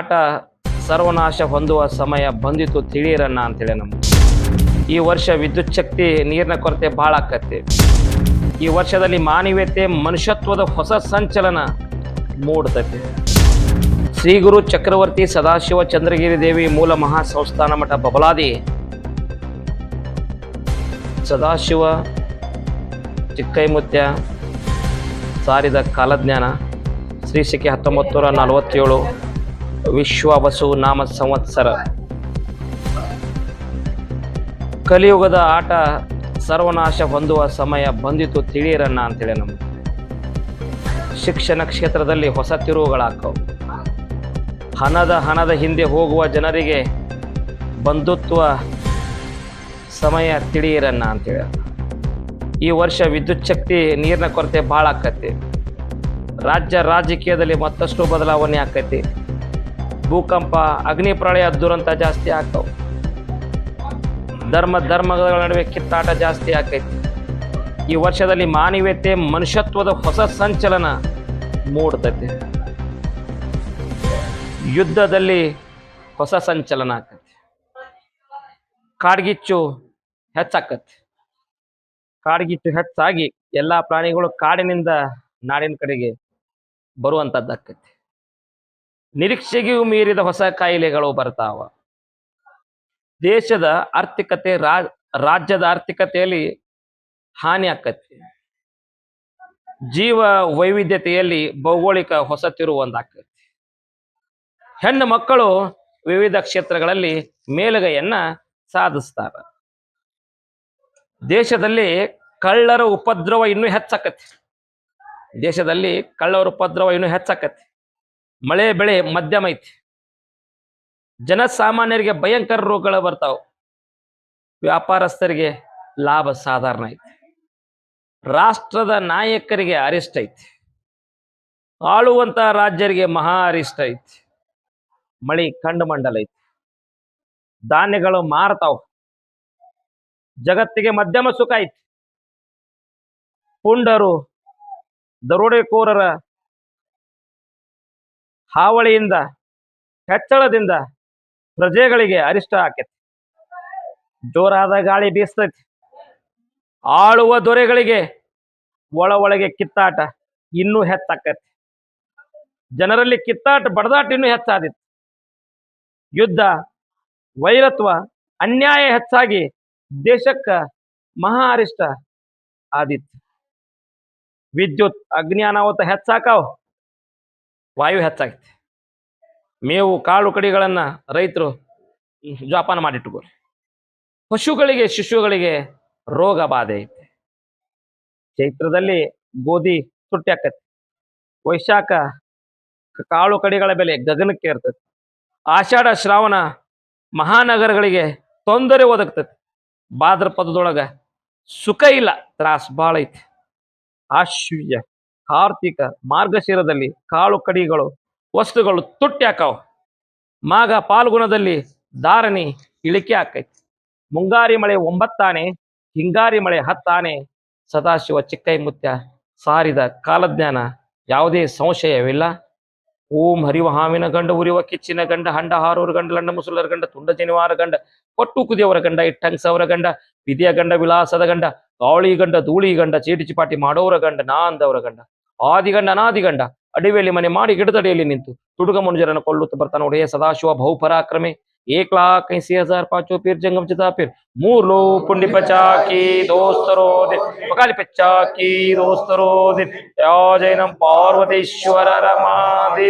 ಆಟ ಸರ್ವನಾಶ ಹೊಂದುವ ಸಮಯ ಬಂದಿತು, ತಿಳಿಯಿರಣ್ಣ ಅಂತೇಳಿ ನಮ್ಮ ಈ ವರ್ಷ ವಿದ್ಯುತ್ ಶಕ್ತಿ ನೀರಿನ ಕೊರತೆ ಭಾಳ ಆಕತ್ತೆ. ಈ ವರ್ಷದಲ್ಲಿ ಮಾನವೀಯತೆ, ಮನುಷ್ಯತ್ವದ ಹೊಸ ಸಂಚಲನ ಮೂಡ್ತೈತಿ. ಶ್ರೀ ಗುರು ಚಕ್ರವರ್ತಿ ಸದಾಶಿವ ಚಂದ್ರಗಿರಿ ದೇವಿ ಮೂಲ ಮಹಾ ಸಂಸ್ಥಾನ ಮಠ ಬಬಲಾದಿ. ಸದಾಶಿವ, ಚಿಕ್ಕೈಮುತ್ಯ, ಸಾರಿದ ಕಾಲಜ್ಞಾನ, ಶ್ರೀ ಸಿಕೆ ಹತ್ತೊಂಬತ್ತು ನೂರ ನಲವತ್ತೇಳು. ವಿಶ್ವವಸು ನಾಮ ಸಂವತ್ಸರ. ಕಲಿಯುಗದ ಆಟ ಸರ್ವನಾಶ ಹೊಂದುವ ಸಮಯ ಬಂದಿತು ತಿಳಿಯಿರಣ್ಣ ಅಂತೇಳಿ ನಮ್ಮ ಶಿಕ್ಷಣ ಕ್ಷೇತ್ರದಲ್ಲಿ ಹೊಸ ತಿರುವುಗಳಾಕವು ಹಣದ ಹಣದ ಹಿಂದೆ ಹೋಗುವ ಜನರಿಗೆ ಬಂಧುತ್ವ ಸಮಯ ತಿಳಿಯಿರಣ್ಣ ಅಂತೇಳಿ. ಈ ವರ್ಷ ವಿದ್ಯುತ್ ಶಕ್ತಿ ನೀರಿನ ಕೊರತೆ ಭಾಳ ಆಕತಿ. ರಾಜ್ಯ ರಾಜಕೀಯದಲ್ಲಿ ಮತ್ತಷ್ಟು ಬದಲಾವಣೆ ಆಕೈತಿ. ಭೂಕಂಪ, ಅಗ್ನಿ ಪ್ರಳಯ ದುರಂತ ಜಾಸ್ತಿ ಆಗ್ತಾವ. ಧರ್ಮ, ಧರ್ಮಗಳ ನಡುವೆ ಕಿತ್ತಾಟ ಜಾಸ್ತಿ ಆಕೈತಿ. ಈ ವರ್ಷದಲ್ಲಿ ಮಾನವೀಯತೆ, ಮನುಷ್ಯತ್ವದ ಹೊಸ ಸಂಚಲನ ಮೂಡ್ತೈತಿ. ಯುದ್ಧದಲ್ಲಿ ಹೊಸ ಸಂಚಲನ ಆಗ್ತೈತಿ ಕಾಡ್ಗಿಚ್ಚು ಹೆಚ್ಚಾಕತಿ. ಕಾಡ್ಗಿಚ್ಚು ಹೆಚ್ಚಾಗಿ ಎಲ್ಲಾ ಪ್ರಾಣಿಗಳು ಕಾಡಿನಿಂದ ನಾಡಿನ ಕಡೆಗೆ ಬರುವಂತದ್ದಾಕತಿ. ನಿರೀಕ್ಷೆಗೂ ಮೀರಿದ ಹೊಸ ಕಾಯಿಲೆಗಳು ಬರ್ತಾವ. ದೇಶದ ಆರ್ಥಿಕತೆ ರಾಜ್ಯದ ಆರ್ಥಿಕತೆಯಲ್ಲಿ ಹಾನಿ ಆಕತಿ ಜೀವ ವೈವಿಧ್ಯತೆಯಲ್ಲಿ ಭೌಗೋಳಿಕ ಹೊಸ ತಿರುವು ಹೆಣ್ಣು ಮಕ್ಕಳು ವಿವಿಧ ಕ್ಷೇತ್ರಗಳಲ್ಲಿ ಮೇಲುಗೈಯನ್ನ ಸಾಧಿಸ್ತಾರ. ದೇಶದಲ್ಲಿ ಕಳ್ಳರ ಉಪದ್ರವ ಇನ್ನೂ ಹೆಚ್ಚಾಕತಿ ದೇಶದಲ್ಲಿ ಕಳ್ಳರ ಉಪದ್ರವ ಇನ್ನೂ ಹೆಚ್ಚಾಕತಿ ಮಳೆ ಬೆಳೆ ಮಧ್ಯಮ ಐತಿ ಜನಸಾಮಾನ್ಯರಿಗೆ ಭಯಂಕರ ರೋಗಗಳು ಬರ್ತಾವ. ವ್ಯಾಪಾರಸ್ಥರಿಗೆ ಲಾಭ ಸಾಧಾರಣ ಐತಿ ರಾಷ್ಟ್ರದ ನಾಯಕರಿಗೆ ಅರಿಷ್ಟ ಐತಿ ಆಳುವಂತ ರಾಜ್ಯರಿಗೆ ಮಹಾ ಅರಿಷ್ಟ ಐತಿ ಮಳಿ ಖಂಡ ಮಂಡಲ ಐತಿ ಧಾನ್ಯಗಳು ಮಾರ್ತಾವ. ಜಗತ್ತಿಗೆ ಮಧ್ಯಮ ಸುಖ ಐತಿ ಪುಂಡರು, ದರೋಡೆಕೋರರ ಹಾವಳಿಯಿಂದ ಹೆಚ್ಚಳದಿಂದ ಪ್ರಜೆಗಳಿಗೆ ಅರಿಷ್ಟ ಆಕೈತಿ. ಜೋರಾದ ಗಾಳಿ ಬೀಸ್ತೈತಿ. ಆಳುವ ದೊರೆಗಳಿಗೆ ಒಳ ಒಳಗೆ ಕಿತ್ತಾಟ ಇನ್ನೂ ಹೆಚ್ಚಾಕೈತಿ. ಜನರಲ್ಲಿ ಕಿತ್ತಾಟ, ಬಡದಾಟ ಇನ್ನೂ ಹೆಚ್ಚಾದಿತ್ತು ಯುದ್ಧ, ವೈರತ್ವ, ಅನ್ಯಾಯ ಹೆಚ್ಚಾಗಿ ದೇಶಕ್ಕ ಮಹಾ ಅರಿಷ್ಟ ಆದಿತ್ತು ವಿದ್ಯುತ್ ಅಗ್ನಿ ಅನಾಹುತ ಹೆಚ್ಚಾಕಾವ್. ವಾಯು ಹೆಚ್ಚಾಗೈತಿ. ಮೇವು ಕಾಳು ಕಡಿಗಳನ್ನು ರೈತರು ಜೋಪಾನ ಮಾಡಿಟ್ಟುಕೋರಿ. ಪಶುಗಳಿಗೆ, ಶಿಶುಗಳಿಗೆ ರೋಗ ಬಾಧೆ ಐತೆ. ಚೈತ್ರದಲ್ಲಿ ಗೋಧಿ ತುಟ್ಟಿ ಆಕತಿ. ವೈಶಾಖ ಕಾಳು ಕಡಿಗಳ ಬೆಲೆ ಗಗನಕ್ಕೆ ಇರ್ತೈತಿ ಆಷಾಢ, ಶ್ರಾವಣ ಮಹಾನಗರಗಳಿಗೆ ತೊಂದರೆ ಒದಗ್ತೈತಿ. ಭಾದ್ರಪದದೊಳಗ ಸುಖ ಇಲ್ಲ, ತ್ರಾಸ್ ಭಾಳ ಐತಿ. ಆಶ್ವರ್ಯ ಕಾರ್ತಿಕ ಮಾರ್ಗಶಿರದಲ್ಲಿ ಕಾಳು ಕಡಿಗಳು, ವಸ್ತುಗಳು ತುಟ್ಟಿ ಹಾಕಾವ. ಮಾಘ ಪಾಲ್ಗುಣದಲ್ಲಿ ಧಾರಣಿ ಇಳಿಕೆ ಹಾಕೈತಿ ಮುಂಗಾರಿ ಮಳೆ ಒಂಬತ್ತಾನೆ, ಹಿಂಗಾರಿ ಮಳೆ ಹತ್ತಾನೆ. ಸದಾಶಿವ ಚಿಕ್ಕೈಮುತ್ಯ ಸಾರಿದ ಕಾಲಜ್ಞಾನ ಯಾವುದೇ ಸಂಶಯವಿಲ್ಲ. ಓಂ ಹರಿವ ಹಾವಿನ ಗಂಡ ಉರಿವ ಕಿಚ್ಚಿನ ಗಂಡ, ಹಂಡ ಹಾರೂರ ಗಂಡ, ಲಂಡ ಮುಸುಲರ ಗಂಡ, ತುಂಡ ಜನಿವಾರ ಗಂಡ, ಕೊಟ್ಟು ಕುದಿಯವರ ಗಂಡ, ಇಟ್ಟಂಗ್ಸವರ ಗಂಡ ವಿಧಿಯ ಗಂಡ, ವಿಲಾಸದ ಗಂಡ, ಗಾಳಿ ಗಂಡ, ಧೂಳಿ ಗಂಡ, ಚೀಟಿ ಚಿಪಾಟಿ ಮಾಡೋರ ಗಂಡ ನಾ ಅಂದವರ ಗಂಡ. ಆದಿಗಂಡ, ಅನಾದಿಗಂಡ ಮನೆ ಮಾಡಿ ಗಿಡದಡಿಯಲ್ಲಿ ನಿಂತು ತುಡುಗ ಮನುಜರನ್ನು ಕೊಳ್ಳುತ್ತಾ ಬರ್ತಾ ನೋಡಿ ಸದಾಶಿವ, ಬಹುಪರಾಕ್ರಮೆ ಏಕ್ ಲಾಖ್ ಐಸಿ ಹಜಾರ್ ಪಾಚೋ ಪೀರ್ ಜಂಗಮ್ ಚಿತಾಪೀರ್, ಮೂರ್ಲು ಪುಂಡಿ ಪಚಾಕಿ ದೋಸ್ತರೋ ಪಕಾಲಿ ಪಚ್ಚಾಕಿ ದೋಸ್ತರೋ ದಿನ್ ಯಾವ ಜೈನಂ ಪಾರ್ವತೇಶ್ವರ ರಮಾದೇ